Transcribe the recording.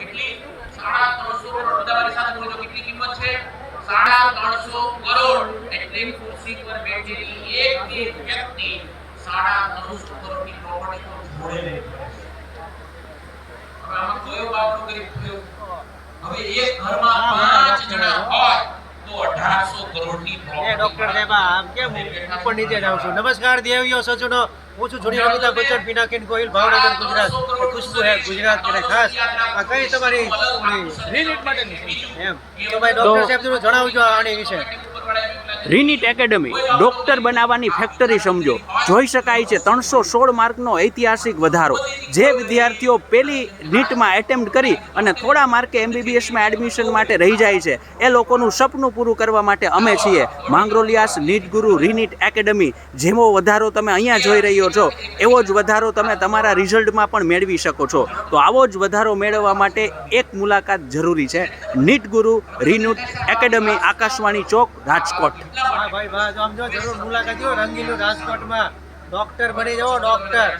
કેટલી? સાડા ત્રણસો કરોડ. મારી સાથે બોલો કેટલી કિંમત છે? સાડા ત્રણસો કરોડ. એટલે ખુરશી પર બેઠેલી એક એક વ્યક્તિ સાડા ત્રણસો કરોડની પ્રોપર્ટી પર જોડે લે હવે આમાં કયો બાપનો કરી હવે એક ઘરમાં પાંચ જણા હોય. તો 1800 કરોડની ડોક્ટર સાહેબ આમ કેમ ઉપર નીચે જાઉં છું? નમસ્કાર દેવીઓ સજનો હું છું જોડી અમિતાભ બચ્ચન પિનાકિન ગોહિલ ભાવનગર ગુજરાત. ખુશ્બુ હે ગુજરાત અને ખાસ. આ કઈ તમારી રિલીટ એમ? તો ભાઈ ડોક્ટર સાહેબ જણાવજો આની વિશે. રીનીટ એકેડમી ડોક્ટર બનાવવાની ફેક્ટરી સમજો. જોઈ શકાય છે ત્રણસો સોળ માર્કનો ઐતિહાસિક વધારો. જે વિદ્યાર્થીઓ પેલી નીટમાં એટેમ્પ્ટ કરી અને થોડા માર્કે એમબીબીએસમાં એડમિશન માટે રહી જાય છે, એ લોકોનું સપનું પૂરું કરવા માટે અમે છીએ. માંગરોલિયાસ નીટ ગુરુ રિનિટ એકેડમી, જેવો વધારો તમે અહીંયા જોઈ રહ્યો છો, એવો જ વધારો તમે તમારા રિઝલ્ટમાં પણ મેળવી શકો છો. તો આવો જ વધારો મેળવવા માટે એક મુલાકાત જરૂરી છે. નીટ ગુરુ રિનિટ એકેડમી, આકાશવાણી ચોક, રાજકોટ. હા, ભાઈ, વાહ, જો આમ જો જરૂર મુલાકાત, જો રંગીલું રાજકોટમાં ડોક્ટર બની જાઓ ડોક્ટર